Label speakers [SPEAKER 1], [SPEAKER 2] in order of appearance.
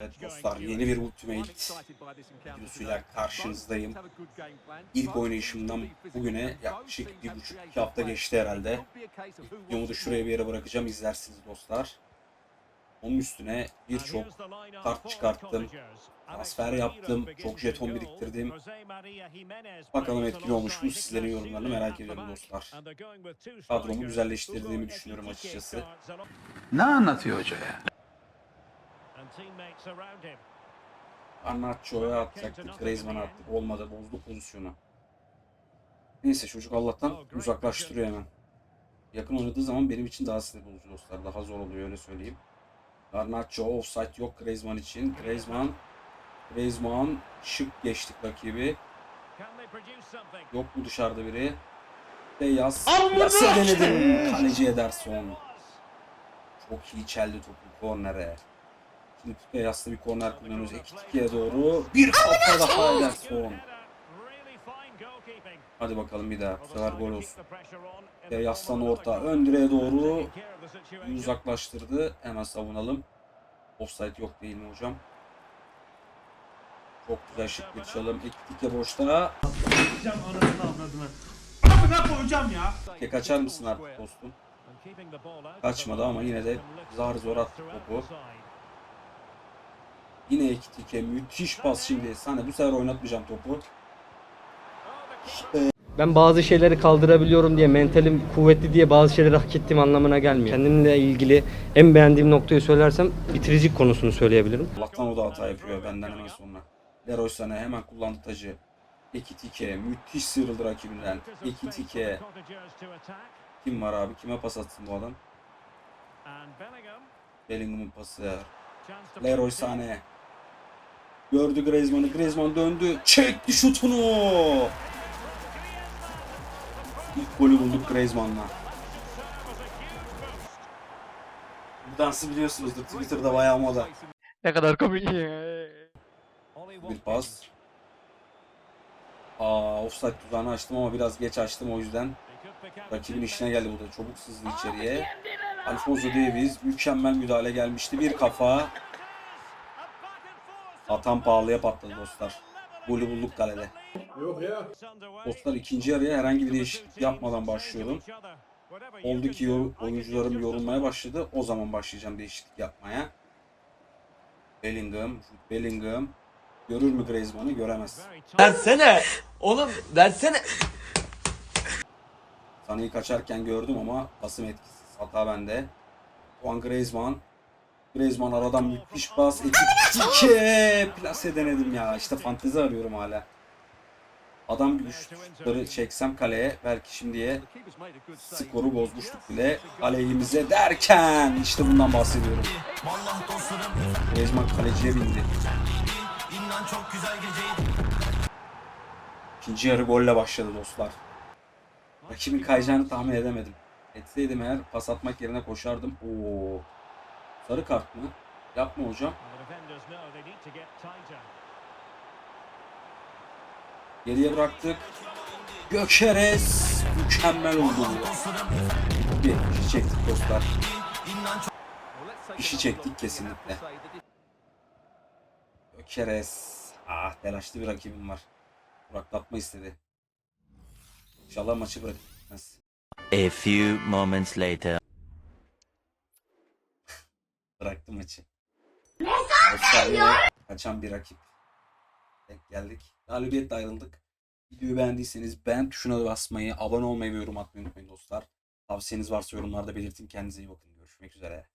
[SPEAKER 1] Evet dostlar yeni bir Ultimate videosuyla karşınızdayım. İlk oynayışımdan bugüne yaklaşık bir buçuk iki hafta geçti herhalde. Videomu da şuraya bir yere bırakacağım izlersiniz dostlar. Onun üstüne birçok kart çıkarttım. Transfer yaptım. Çok jeton biriktirdim. Bakalım etkili olmuş mu sizlerin yorumlarını merak ediyorum dostlar. Kadromu güzelleştirdiğimi düşünüyorum açıkçası.
[SPEAKER 2] Ne anlatıyor hoca ya?
[SPEAKER 1] Garnaccio'ya atacaktık. Griezmann'a attık. Olmadı. Bozdu pozisyonu. Neyse çocuk Allah'tan uzaklaştırıyor hemen. Yakın oynadığı zaman benim için daha sinir bozucu dostlar. Daha zor oluyor öyle söyleyeyim. Garnacho offside yok Griezmann için. Griezmann Griezmann şık geçtik rakibi. Yok mu dışarıda biri? Beyaz. Nasıl denedim? Kaleci Ederson. Çok iyi çeldi topu kornere. Şimdi Beyaz'da bir korner kullanıyoruz. Ekitiki'ye doğru. Bir kafa daha Ederson. Hadi bakalım bir daha. Bu sefer gol olsun. Beyaz'dan orta. Ön direğe doğru. Uzaklaştırdı. Hemen savunalım. Offside yok değil mi hocam? Çok güzel şık bir çalım. Ekitike boşta.
[SPEAKER 3] Koyacağım anasını avradını. Amına koyacağım ya.
[SPEAKER 1] Ekitike kaçar mısın artık dostum?
[SPEAKER 4] Kaçmadı ama yine de zar zor attı topu.
[SPEAKER 1] Yine Ekitike müthiş pas şimdi. Sana bu sefer oynatmayacağım topu.
[SPEAKER 5] Ben bazı şeyleri kaldırabiliyorum diye, mentalim kuvvetli diye bazı şeyleri hak ettiğim anlamına gelmiyor. Kendimle ilgili en beğendiğim noktayı söylersem bitiricilik konusunu söyleyebilirim.
[SPEAKER 1] Allah'tan o da hata yapıyor benden hemen sonra. Leroy Sané hemen kullandı tacı. Ekitike müthiş sıyrıldı rakibinden. Ekitike kim var abi? Kime pas atsın bu adam? Bellingham'ın pası. Leroy Sané. Gördü Griezmann'ı. Griezmann döndü. Çekti şutunu. İlk golü bulduk Griezmann'la. Bu dansı biliyorsunuzdur. Twitter'da bayağı moda.
[SPEAKER 5] Ne kadar komik
[SPEAKER 1] Bir pas. Aa, offside tuzağını açtım ama biraz geç açtım o yüzden. Rakibin işine geldi bu da. Çabuk sızdı içeriye. Alfonso Davies mükemmel müdahale gelmişti. Bir kafa. Atan pahalıya patladı dostlar. Golü bulduk kalede. Dostlar ikinci yarıya herhangi bir değişiklik yapmadan başlıyorum. Oldu ki yor- oyuncularım yorulmaya başladı. O zaman başlayacağım değişiklik yapmaya. Bellingham, Bellingham. Görür mü Griezmann'ı? Göremez.
[SPEAKER 6] Versene. Oğlum versene.
[SPEAKER 1] Sanayı kaçarken gördüm ama basım etkisiz. Hata bende. Juan Griezmann. Griezmann aradan müthiş pas. Ekitike. Plase denedim ya. İşte fantezi arıyorum hala. Adam gibi şutları çeksem kaleye belki şimdiye skoru bozmuştuk bile. Aleyhimize derken işte bundan bahsediyorum. Griezmann kaleciye bindi. İkinci yarı golle başladı dostlar. Rakibin kayacağını tahmin edemedim. Etseydim eğer pas atmak yerine koşardım. Oo. Sarı kart mı? Yapma hocam. Geriye bıraktık. Gökeres mükemmel oldu. Bir işi çektik dostlar. İşi çektik kesinlikle. Gökeres. Ah telaşlı bir rakibim var. Duraklatma istedi. İnşallah maçı bırakmaz.
[SPEAKER 6] A few moments later.
[SPEAKER 1] Bıraktı maçı. Avustralya kaçan bir rakip. Denk geldik. Galibiyetle ayrıldık. Videoyu beğendiyseniz beğen tuşuna basmayı, abone olmayı ve yorum atmayı unutmayın dostlar. Tavsiyeniz varsa yorumlarda belirtin. Kendinize iyi bakın. Görüşmek üzere.